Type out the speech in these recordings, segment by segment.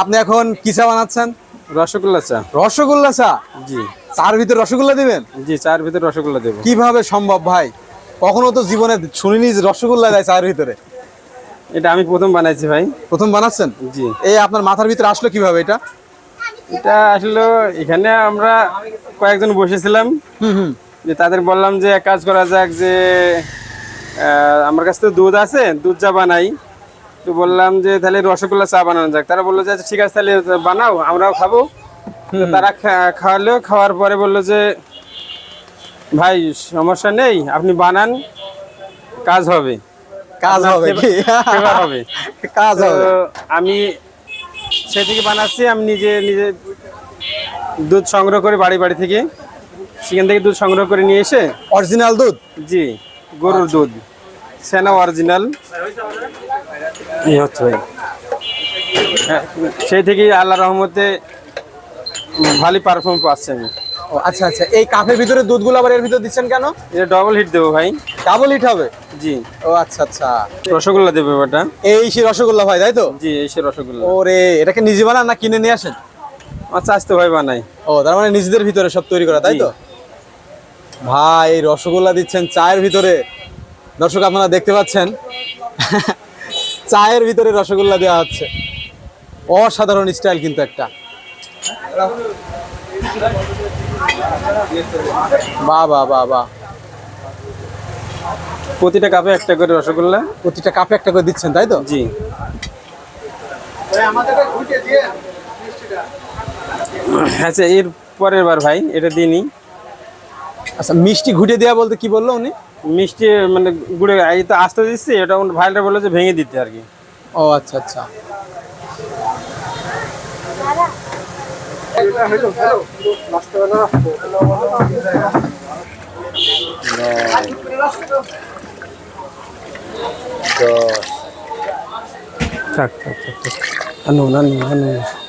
আপনি এখন কি চা বানাচ্ছেন? রসগোল্লা চা। রসগোল্লা চা? জি। চার ভিতরে রসগোল্লা দিবেন? জি চার ভিতরে রসগোল্লা দেবো। কীভাবে সম্ভব ভাই? কখনো তো জীবনে শুনিনি যে রসগোল্লা দেয় চার ভিতরে। এটা আমি প্রথম বানাইছি ভাই। প্রথম বানাচ্ছেন? জি। এই আপনার মাথার ভিতরে আসলো কীভাবে এটা? এটা আসলে এখানে আমরা কয়েকজন বসেছিলাম। যে তাদের বললাম যে কাজ করা যাক যে আমার কাছে তো দুধ আছে দুধ চা বানাই। তো বললাম যে তাহলে রসগোল্লা চা বানানো যাক। তারা বলল যে আচ্ছা, ঠিক আছে তাহলে বানাও আমরাও খাব। তারা খাওয়ালো খাওয়ার পরে বলল যে ভাই সমস্যা নেই আপনি বানান কাজ হবে। কাজ হবে হবে। কাজ হবে। আমি সে থেকে বানাচ্ছি আমি নিজে নিজে দুধ সংগ্রহ করে বাড়ি বাড়ি থেকে। সেখান থেকে দুধ সংগ্রহ করে নিয়ে এসে অরিজিনাল দুধ? জি গরুর দুধ। সেনা অরিজিনাল। এই হচ্ছে ভাই। হ্যাঁ, সেই থেকেই আল্লাহ রহমতে ভালো পারফর্ম পাচ্ছি। আমি ও আচ্ছা আচ্ছা এই কাপের ভিতরে দুধগুলো আবার এর ভিতরে দিচ্ছেন কেন? এটা ডবল হিট দেবো ভাই। ডাবল হিট হবে? জি। ও আচ্ছা আচ্ছা। রসগোল্লা দেবো ওটা এই সেই রসগোল্লা ভাই তাই তো? জি এই সে রসগোল্লা। ওরে এটাকে নিজে বানান না কিনে নিয়ে আসেন? আচ্ছা আসতে ভাই বানাই ও তার মানে নিজেদের ভিতরে সব তৈরি করা তাই তো? ভাই রসগোল্লা দিচ্ছেন চায়ের ভিতরে। দর্শক আপনারা দেখতে পাচ্ছেন চায়ের ভিতরে রসগোল্লা দেওয়া হচ্ছে। অসাধারণ স্টাইল কিন্তু একটা। বাহ বাহ বাহ বাহ। প্রতিটা কাপে একটা করে রসগোল্লা। প্রতিটা কাপে একটা করে দিচ্ছেন তাই তো? জি। আচ্ছা এর পরের বার ভাই এটা দিনই। আচ্ছা মিষ্টি ঘুটে দেওয়া বলতে কি বলল উনি? মিষ্টি মানে গুড়ে এই তো আস্তে দিচ্ছি এটা ভাইটা বলল যে ভেঙে দিতে আর কি। ও আচ্ছা আচ্ছা। থাক থাক থাক থাক। আনো আনো আনো।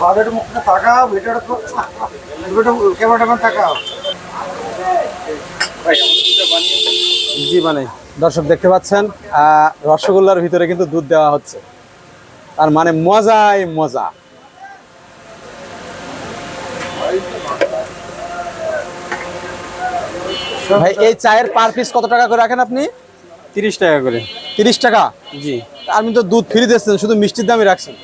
বাজারের মুখটা তাকাও ভিডিওটা তো ক্যামেরাটা তাকাও। জি, বানাই। দর্শক দেখতে পাচ্ছেন রসগোল্লার ভিতরে কিন্তু দুধ দেওয়া হচ্ছে। তার মানে মজাই মজা। ভাই, এই চায়ের পার পিস কত টাকা করে রাখেন আপনি? তিরিশ টাকা করে। তিরিশ টাকা? জি। আমি তো দুধ ফ্রি দিচ্ছেন শুধু মিষ্টির দামই রাখছেন।